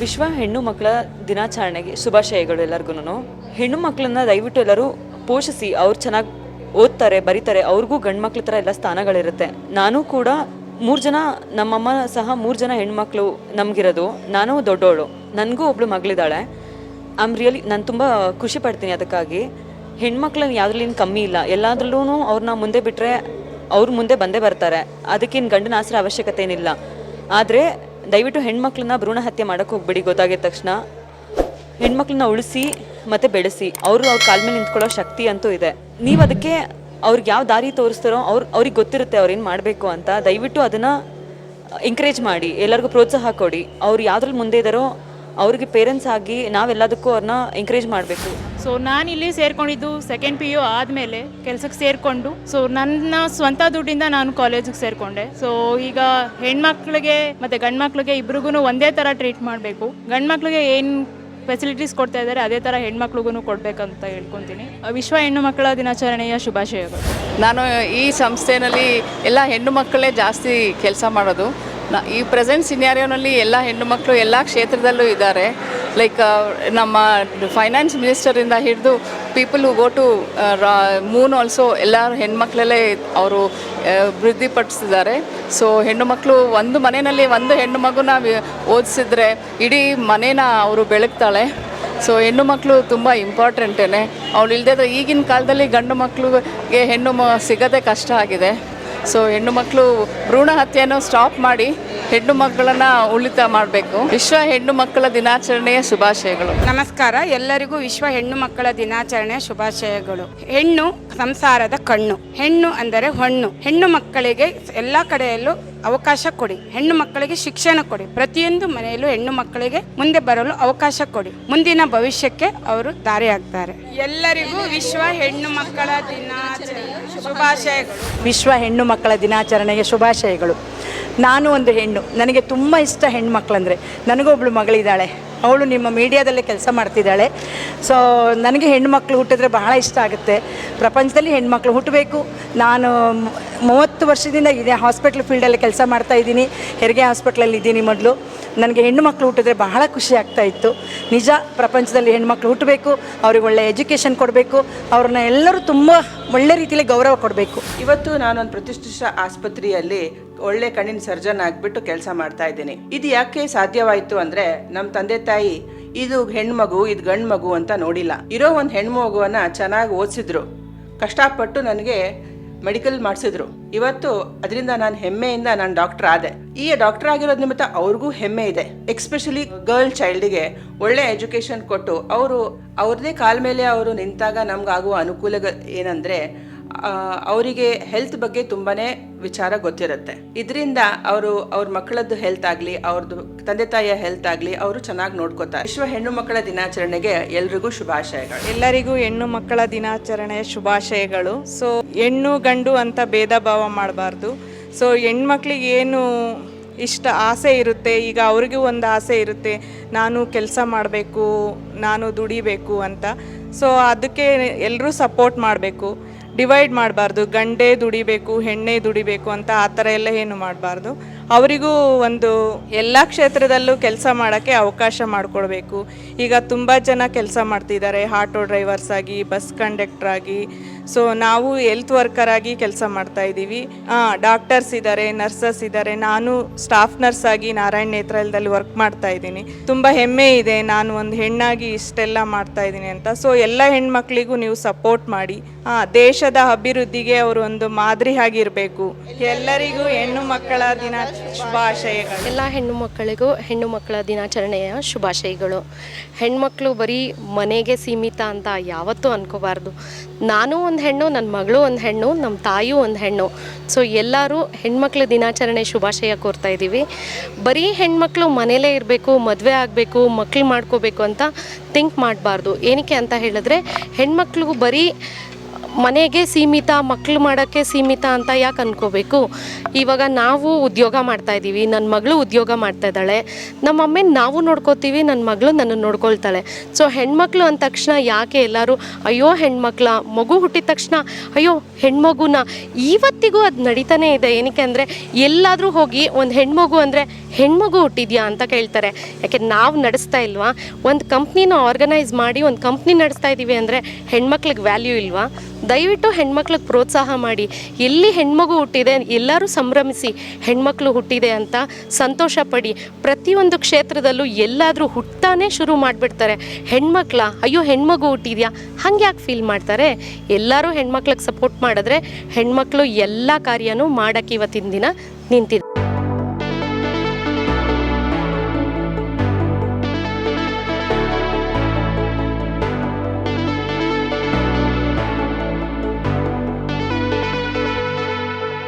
ವಿಶ್ವ ಹೆಣ್ಣು ಮಕ್ಕಳ ದಿನಾಚರಣೆಗೆ ಶುಭಾಶಯಗಳು ಎಲ್ಲರಿಗೂ ಹೆಣ್ಣು ಮಕ್ಕಳನ್ನ ದಯವಿಟ್ಟು ಎಲ್ಲರೂ ಪೋಷಿಸಿ, ಅವ್ರು ಚೆನ್ನಾಗಿ ಓದ್ತಾರೆ, ಬರೀತಾರೆ, ಅವ್ರಿಗೂ ಗಂಡು ಮಕ್ಳ ಥರ ಎಲ್ಲ ಸ್ಥಾನಗಳಿರುತ್ತೆ. ನಾನು ಕೂಡ ಮೂರು ಜನ, ನಮ್ಮಮ್ಮ ಸಹ ಮೂರು ಜನ ಹೆಣ್ಮಕ್ಳು ನಮಗಿರೋದು. ನಾನು ದೊಡ್ಡವಳು ನನಗೂ ಒಬ್ಳು ಮಗಳಿದ್ದಾಳೆ. ಆಮ್ ರಿಯಲಿ ನಾನು ತುಂಬ ಖುಷಿ ಪಡ್ತೀನಿ ಅದಕ್ಕಾಗಿ. ಹೆಣ್ಮಕ್ಳನ್ನ ಯಾವುದ್ರಲ್ಲಿನ ಕಮ್ಮಿ ಇಲ್ಲ. ಎಲ್ಲಾದ್ರಲ್ಲೂ ಅವ್ರನ್ನ ಮುಂದೆ ಬಿಟ್ಟರೆ ಅವ್ರ ಮುಂದೆ ಬಂದೇ ಬರ್ತಾರೆ. ಅದಕ್ಕೇನು ಗಂಡನ ಆಸರೆ ಅವಶ್ಯಕತೆ ಏನಿಲ್ಲ ಆದರೆ ದಯವಿಟ್ಟು ಹೆಣ್ಮಕ್ಳನ್ನ ಭ್ರೂಣ ಹತ್ಯೆ ಮಾಡೋಕ್ಕೆ ಹೋಗ್ಬೇಡಿ ಗೊತ್ತಾಗಿದ ತಕ್ಷಣ. ಹೆಣ್ಮಕ್ಳನ್ನ ಉಳಿಸಿ ಮತ್ತೆ ಬೆಳೆಸಿ. ಅವರು ಅವ್ರ ಕಾಲ ಮೇಲೆ ನಿಂತ್ಕೊಳ್ಳೋ ಶಕ್ತಿ ಅಂತೂ ಇದೆ. ನೀವು ಅದಕ್ಕೆ ಅವ್ರಿಗೆ ಯಾವ ದಾರಿ ತೋರಿಸ್ತಾರೋ ಅವ್ರು, ಅವ್ರಿಗೆ ಗೊತ್ತಿರುತ್ತೆ ಅವ್ರೇನು ಮಾಡಬೇಕು ಅಂತ. ದಯವಿಟ್ಟು ಅದನ್ನು ಎಂಕರೇಜ್ ಮಾಡಿ, ಎಲ್ಲರಿಗೂ ಪ್ರೋತ್ಸಾಹ ಕೊಡಿ. ಅವ್ರು ಯಾವ್ದ್ರಲ್ಲಿ ಮುಂದೆ ಇದ್ದಾರೋ ಅವ್ರಿಗೆ ಪೇರೆಂಟ್ಸ್ ಆಗಿ ನಾವೆಲ್ಲದಕ್ಕೂ ಅವ್ರನ್ನ ಎಂಕರೇಜ್ ಮಾಡಬೇಕು. ಸೊ ನಾನಿಲ್ಲಿ ಸೇರ್ಕೊಂಡಿದ್ದು ಸೆಕೆಂಡ್ ಪಿ ಯು ಆದಮೇಲೆ ಕೆಲಸಕ್ಕೆ ಸೇರಿಕೊಂಡು ಸೊ ನನ್ನ ಸ್ವಂತ ದುಡ್ಡಿಂದ ನಾನು ಕಾಲೇಜಿಗೆ ಸೇರಿಕೊಂಡೆ. ಸೊ ಈಗ ಹೆಣ್ಮಕ್ಳಿಗೆ ಮತ್ತು ಗಂಡ್ಮಕ್ಳಿಗೆ ಇಬ್ರಿಗೂ ಒಂದೇ ಥರ ಟ್ರೀಟ್ ಮಾಡಬೇಕು. ಗಂಡ್ಮಕ್ಳಿಗೆ ಏನು ಫೆಸಿಲಿಟೀಸ್ ಕೊಡ್ತಾ ಇದ್ದಾರೆ ಅದೇ ಥರ ಹೆಣ್ಮಕ್ಳಿಗೂ ಕೊಡಬೇಕಂತ ಹೇಳ್ಕೊತೀನಿ. ವಿಶ್ವ ಹೆಣ್ಣು ಮಕ್ಕಳ ದಿನಾಚರಣೆಯ ಶುಭಾಶಯಗಳು. ನಾನು ಈ ಸಂಸ್ಥೆಯಲ್ಲಿ ಎಲ್ಲ ಹೆಣ್ಣು ಮಕ್ಕಳೇ ಜಾಸ್ತಿ ಕೆಲಸ ಮಾಡೋದು. ಈ ಪ್ರೆಸೆಂಟ್ ಸಿನ್ಯಾರಿಯೋನಲ್ಲಿ ಎಲ್ಲ ಹೆಣ್ಣು ಮಕ್ಕಳು ಎಲ್ಲ ಕ್ಷೇತ್ರದಲ್ಲೂ ಇದ್ದಾರೆ. ಲೈಕ್ ನಮ್ಮ ಫೈನಾನ್ಸ್ ಮಿನಿಸ್ಟರಿಂದ ಹಿಡಿದು people go to moon also ಎಲ್ಲ ಹೆಣ್ಮಕ್ಳಲ್ಲೇ ಅವರು ವೃದ್ಧಿಪಡಿಸಿದ್ದಾರೆ ಸೊ ಹೆಣ್ಣು ಮಕ್ಕಳು ಒಂದು ಮನೆಯಲ್ಲಿ ಒಂದು ಹೆಣ್ಣು ಮಗುನ ಓದಿಸಿದ್ರೆ ಇಡೀ ಮನೇನ ಅವರು ಬೆಳಗ್ತಾಳೆ. ಸೊ ಹೆಣ್ಣು ಮಕ್ಕಳು ತುಂಬ ಇಂಪಾರ್ಟೆಂಟೇ ಅವಳು ಇಲ್ಲದೆ ಈಗಿನ ಕಾಲದಲ್ಲಿ ಗಂಡು ಮಕ್ಕಳಿಗೆ ಹೆಣ್ಣು ಮ, ಸಿಗೋದೇ ಕಷ್ಟ ಆಗಿದೆ. ಸೊ ಹೆಣ್ಣು ಮಕ್ಕಳು ಭ್ರೂಣ ಹತ್ಯೆಯನ್ನು ಸ್ಟಾಪ್ ಮಾಡಿ ಹೆಣ್ಣು ಮಕ್ಕಳನ್ನ ಉಳಿತ ಮಾಡಬೇಕು. ವಿಶ್ವ ಹೆಣ್ಣು ಮಕ್ಕಳ ದಿನಾಚರಣೆಯ ಶುಭಾಶಯಗಳು. ನಮಸ್ಕಾರ. ಎಲ್ಲರಿಗೂ ವಿಶ್ವ ಹೆಣ್ಣು ಮಕ್ಕಳ ದಿನಾಚರಣೆಯ ಶುಭಾಶಯಗಳು. ಹೆಣ್ಣು ಸಂಸಾರದ ಕಣ್ಣು. ಹೆಣ್ಣು ಅಂದರೆ ಹೊಣ್ಣು. ಹೆಣ್ಣು ಮಕ್ಕಳಿಗೆ ಎಲ್ಲ ಕಡೆಯಲ್ಲೂ ಅವಕಾಶ ಕೊಡಿ. ಹೆಣ್ಣು ಮಕ್ಕಳಿಗೆ ಶಿಕ್ಷಣ ಕೊಡಿ. ಪ್ರತಿಯೊಂದು ಮನೆಯಲ್ಲೂ ಹೆಣ್ಣು ಮಕ್ಕಳಿಗೆ ಮುಂದೆ ಬರಲು ಅವಕಾಶ ಕೊಡಿ. ಮುಂದಿನ ಭವಿಷ್ಯಕ್ಕೆ ಅವರು ದಾರಿಯಾಗ್ತಾರೆ. ಎಲ್ಲರಿಗೂ ವಿಶ್ವ ಹೆಣ್ಣು ಮಕ್ಕಳ ದಿನಾಚರಣೆ. ಶುಭಾಶಯಗಳು. ವಿಶ್ವ ಹೆಣ್ಣು ಮಕ್ಕಳ ದಿನಾಚರಣೆಗೆ ಶುಭಾಶಯಗಳು. ನಾನು ಒಂದು ಹೆಣ್ಣು. ನನಗೆ ತುಂಬ ಇಷ್ಟ ಹೆಣ್ಣು ಮಕ್ಕಳಂದ್ರೆ. ನನಗೊಬ್ಳು ಮಗಳಿದ್ದಾಳೆ. ಅವಳು ನಿಮ್ಮ ಮೀಡಿಯಾದಲ್ಲೇ ಕೆಲಸ ಮಾಡ್ತಿದ್ದಾಳೆ. ಸೊ ನನಗೆ ಹೆಣ್ಣುಮಕ್ಳು ಹುಟ್ಟಿದ್ರೆ ಬಹಳ ಇಷ್ಟ ಆಗುತ್ತೆ. ಪ್ರಪಂಚದಲ್ಲಿ ಹೆಣ್ಮಕ್ಳು ಹುಟ್ಟಬೇಕು. ನಾನು ಮೂವತ್ತು ವರ್ಷದಿಂದ ಇದೇ ಹಾಸ್ಪಿಟ್ಲ್ ಫೀಲ್ಡಲ್ಲಿ ಕೆಲಸ ಮಾಡ್ತಾ ಇದ್ದೀನಿ. ಹೆರಿಗೆ ಹಾಸ್ಪಿಟ್ಲಲ್ಲಿ ಇದ್ದೀನಿ ಮೊದಲು. ನನಗೆ ಹೆಣ್ಣು ಮಕ್ಕಳು ಹುಟ್ಟಿದ್ರೆ ಬಹಳ ಖುಷಿ ಆಗ್ತಾ ಇತ್ತು. ನಿಜ, ಪ್ರಪಂಚದಲ್ಲಿ ಹೆಣ್ಮಕ್ಳು ಹುಟ್ಟಬೇಕು. ಅವ್ರಿಗೆ ಒಳ್ಳೆ ಎಜುಕೇಷನ್ ಕೊಡಬೇಕು. ಅವ್ರನ್ನ ಎಲ್ಲರೂ ತುಂಬ ಒಳ್ಳೆ ರೀತಿಯಲ್ಲಿ ಗೌರವ ಕೊಡಬೇಕು. ಇವತ್ತು ನಾನೊಂದು ಪ್ರತಿಷ್ಠಿತ ಆಸ್ಪತ್ರೆಯಲ್ಲಿ ಒಳ್ಳೆ ಕಣ್ಣಿನ ಸರ್ಜನ್ ಆಗಿಬಿಟ್ಟು ಕೆಲಸ ಮಾಡ್ತಾ ಇದ್ದೀನಿ. ಇದು ಯಾಕೆ ಸಾಧ್ಯವಾಯಿತು ಅಂದ್ರೆ ನಮ್ಮ ತಂದೆ ತಾಯಿ, ಇದು ಹೆಣ್ಮಗು, ಇದು ಗಂಡು ಮಗು ಅಂತ ನೋಡಿಲ್ಲ. ಇರೋ ಒಂದು ಹೆಣ್ಣು ಮಗುವನ್ನ ಚೆನ್ನಾಗಿ ಓದಿಸಿದ್ರು. ಕಷ್ಟಪಟ್ಟು ನನಗೆ ಮೆಡಿಕಲ್ ಮಾಡಿಸಿದ್ರು. ಇವತ್ತು ಅದರಿಂದ ನಾನು ಹೆಮ್ಮೆಯಿಂದ ನಾನು ಡಾಕ್ಟರ್ ಆದೆ. ಈ ಡಾಕ್ಟರ್ ಆಗಿರೋದ್ ನಿಮಿತ್ತ ಅವ್ರಿಗೂ ಹೆಮ್ಮೆ ಇದೆ. ಎಕ್ಸ್ಪೆಷಲಿ ಗರ್ಲ್ ಚೈಲ್ಡ್ಗೆ ಒಳ್ಳೆ ಎಜುಕೇಶನ್ ಕೊಟ್ಟು, ಅವರು ಅವ್ರದೇ ಕಾಲ ಮೇಲೆ ಅವರು ನಿಂತಾಗ ನಮ್ಗಾಗುವ ಅನುಕೂಲಗಳು ಏನಂದ್ರೆ ಅವರಿಗೆ ಹೆಲ್ತ್ ಬಗ್ಗೆ ತುಂಬಾನೇ ವಿಚಾರ ಗೊತ್ತಿರುತ್ತೆ. ಇದರಿಂದ ಅವರು ಅವ್ರ ಮಕ್ಕಳದ್ದು ಹೆಲ್ತ್ ಆಗಲಿ ಅವ್ರದ್ದು ತಂದೆ ತಾಯಿಯ ಹೆಲ್ತ್ ಆಗಲಿ ಅವರು ಚೆನ್ನಾಗಿ ನೋಡ್ಕೋತಾರೆ. ವಿಶ್ವ ಹೆಣ್ಣು ಮಕ್ಕಳ ದಿನಾಚರಣೆಗೆ ಎಲ್ರಿಗೂ ಶುಭಾಶಯಗಳು. ಎಲ್ಲರಿಗೂ ಹೆಣ್ಣು ಮಕ್ಕಳ ದಿನಾಚರಣೆಯ ಶುಭಾಶಯಗಳು. ಸೊ ಹೆಣ್ಣು ಗಂಡು ಅಂತ ಭೇದ ಭಾವ ಮಾಡಬಾರ್ದು. ಸೊ ಹೆಣ್ಮಕ್ಳಿಗೆ ಏನು ಇಷ್ಟ ಆಸೆ ಇರುತ್ತೆ, ಈಗ ಅವ್ರಿಗೂ ಒಂದು ಆಸೆ ಇರುತ್ತೆ, ನಾನು ಕೆಲಸ ಮಾಡಬೇಕು, ನಾನು ದುಡಿಬೇಕು ಅಂತ. ಸೊ ಅದಕ್ಕೆ ಎಲ್ಲರೂ ಸಪೋರ್ಟ್ ಮಾಡಬೇಕು. ಡಿವೈಡ್ ಮಾಡಬಾರ್ದು, ಗಂಡೇ ದುಡಿಬೇಕು, ಹೆಣ್ಣೆ ದುಡಿಬೇಕು ಅಂತ ಆ ಥರ ಎಲ್ಲ ಏನು ಮಾಡಬಾರ್ದು. ಅವರಿಗೂ ಒಂದು ಎಲ್ಲ ಕ್ಷೇತ್ರದಲ್ಲೂ ಕೆಲಸ ಮಾಡೋಕ್ಕೆ ಅವಕಾಶ ಮಾಡಿಕೊಡ್ಬೇಕು. ಈಗ ತುಂಬ ಜನ ಕೆಲಸ ಮಾಡ್ತಿದ್ದಾರೆ, ಆಟೋ ಡ್ರೈವರ್ಸ್ ಆಗಿ, ಬಸ್ ಕಂಡಕ್ಟರ್ ಆಗಿ ಸೊ ನಾವು ಹೆಲ್ತ್ ವರ್ಕರ್ ಆಗಿ ಕೆಲಸ ಮಾಡ್ತಾ ಇದ್ದೀವಿ. ಡಾಕ್ಟರ್ಸ್ ಇದ್ದಾರೆ ನರ್ಸಸ್ ಇದ್ದಾರೆ ನಾನು ಸ್ಟಾಫ್ ನರ್ಸ್ ಆಗಿ ನಾರಾಯಣ್ ನೇತ್ರಾಲಯದಲ್ಲಿ ವರ್ಕ್ ಮಾಡ್ತಾ ಇದ್ದೀನಿ. ತುಂಬ ಹೆಮ್ಮೆ ಇದೆ, ನಾನು ಒಂದು ಹೆಣ್ಣಾಗಿ ಇಷ್ಟೆಲ್ಲ ಮಾಡ್ತಾ ಇದ್ದೀನಿ ಅಂತ. ಸೊ ಎಲ್ಲ ಹೆಣ್ಮಕ್ಳಿಗೂ ನೀವು ಸಪೋರ್ಟ್ ಮಾಡಿ. ದೇಶದ ಅಭಿವೃದ್ಧಿಗೆ ಅವರು ಒಂದು ಮಾದರಿ ಆಗಿರಬೇಕು. ಎಲ್ಲರಿಗೂ ಹೆಣ್ಣು ಮಕ್ಕಳ ದಿನ ಶುಭಾಶಯಗಳು. ಎಲ್ಲ ಹೆಣ್ಣು ಮಕ್ಕಳಿಗೂ ಹೆಣ್ಣು ಮಕ್ಕಳ ದಿನಾಚರಣೆಯ ಶುಭಾಶಯಗಳು. ಹೆಣ್ಮಕ್ಳು ಬರೀ ಮನೆಗೆ ಸೀಮಿತ ಅಂತ ಯಾವತ್ತೂ ಅನ್ಕೋಬಾರ್ದು. ನಾನು ಒಂದು ಹೆಣ್ಣು ನನ್ನ ಮಗಳು ಒಂದು ಹೆಣ್ಣು ನಮ್ಮ ತಾಯಿಯೂ ಒಂದು ಹೆಣ್ಣು. ಸೊ ಎಲ್ಲರೂ ಹೆಣ್ಮಕ್ಳ ದಿನಾಚರಣೆ ಶುಭಾಶಯ ಕೋರ್ತಾ ಇದ್ದೀವಿ. ಬರೀ ಹೆಣ್ಮಕ್ಳು ಮನೇಲೇ ಇರಬೇಕು, ಮದುವೆ ಆಗಬೇಕು, ಮಕ್ಳು ಮಾಡ್ಕೋಬೇಕು ಅಂತ ಥಿಂಕ್ ಮಾಡಬಾರ್ದು. ಏನಕ್ಕೆ ಅಂತ ಹೇಳಿದ್ರೆ, ಹೆಣ್ಮಕ್ಳಿಗೂ ಬರೀ ಮನೆಗೆ ಸೀಮಿತ ಮಕ್ಕಳು ಮಾಡೋಕ್ಕೆ ಸೀಮಿತ ಅಂತ ಯಾಕೆ ಅನ್ಕೋಬೇಕು? ಇವಾಗ ನಾವು ಉದ್ಯೋಗ ಮಾಡ್ತಾ ಇದ್ದೀವಿ ನನ್ನ ಮಗಳು ಉದ್ಯೋಗ ಮಾಡ್ತಾ ಇದ್ದಾಳೆ. ನಮ್ಮ ಅಮ್ಮನ ನಾವು ನೋಡ್ಕೋತೀವಿ ನನ್ನ ಮಗಳು ನನ್ನನ್ನು ನೋಡ್ಕೊಳ್ತಾಳೆ. ಸೊ ಹೆಣ್ಮಕ್ಳು ಅಂದ ತಕ್ಷಣ ಯಾಕೆ ಎಲ್ಲರೂ, ಅಯ್ಯೋ ಹೆಣ್ಮಕ್ಳ, ಮಗು ಹುಟ್ಟಿದ ತಕ್ಷಣ, ಅಯ್ಯೋ ಹೆಣ್ಮಗುನ. ಇವತ್ತಿಗೂ ಅದು ನಡೀತಾನೆ ಇದೆ. ಏನಕ್ಕೆ ಅಂದರೆ, ಎಲ್ಲಾದರೂ ಹೋಗಿ ಒಂದು ಹೆಣ್ಮಗು ಅಂದರೆ, ಹೆಣ್ಮಗು ಹುಟ್ಟಿದ್ಯಾ? ಅಂತ ಕೇಳ್ತಾರೆ. ಯಾಕೆ ನಾವು ನಡೆಸ್ತಾ ಇಲ್ವಾ? ಒಂದು ಕಂಪ್ನಿನ ಆರ್ಗನೈಸ್ ಮಾಡಿ, ಒಂದು ಕಂಪ್ನಿ ನಡೆಸ್ತಾ ಇದ್ದೀವಿ ಅಂದರೆ, ಹೆಣ್ಮಕ್ಳಿಗೆ ವ್ಯಾಲ್ಯೂ ಇಲ್ವಾ? ದಯವಿಟ್ಟು ಹೆಣ್ಮಕ್ಳಿಗೆ ಪ್ರೋತ್ಸಾಹ ಮಾಡಿ. ಎಲ್ಲಿ ಹೆಣ್ಮಗು ಹುಟ್ಟಿದೆ ಎಲ್ಲರೂ ಸಂಭ್ರಮಿಸಿ ಹೆಣ್ಮಕ್ಳು ಹುಟ್ಟಿದೆ ಅಂತ ಸಂತೋಷ ಪಡಿ. ಪ್ರತಿಯೊಂದು ಕ್ಷೇತ್ರದಲ್ಲೂ ಎಲ್ಲಾದರೂ ಹುಟ್ಟಾನೇ ಶುರು ಮಾಡಿಬಿಡ್ತಾರೆ. ಹೆಣ್ಮಕ್ಳ, ಅಯ್ಯೋ, ಹೆಣ್ಮಗು ಹುಟ್ಟಿದ್ಯಾ? ಹಂಗೆ ಯಾಕೆ ಫೀಲ್ ಮಾಡ್ತಾರೆ. ಎಲ್ಲರೂ ಹೆಣ್ಮಕ್ಳಿಗೆ ಸಪೋರ್ಟ್ ಮಾಡಿದ್ರೆ ಹೆಣ್ಮಕ್ಳು ಎಲ್ಲ ಕಾರ್ಯನೂ ಮಾಡೋಕ್ಕೆ ಇವತ್ತಿನ ದಿನ ನಿಂತಿದೆ.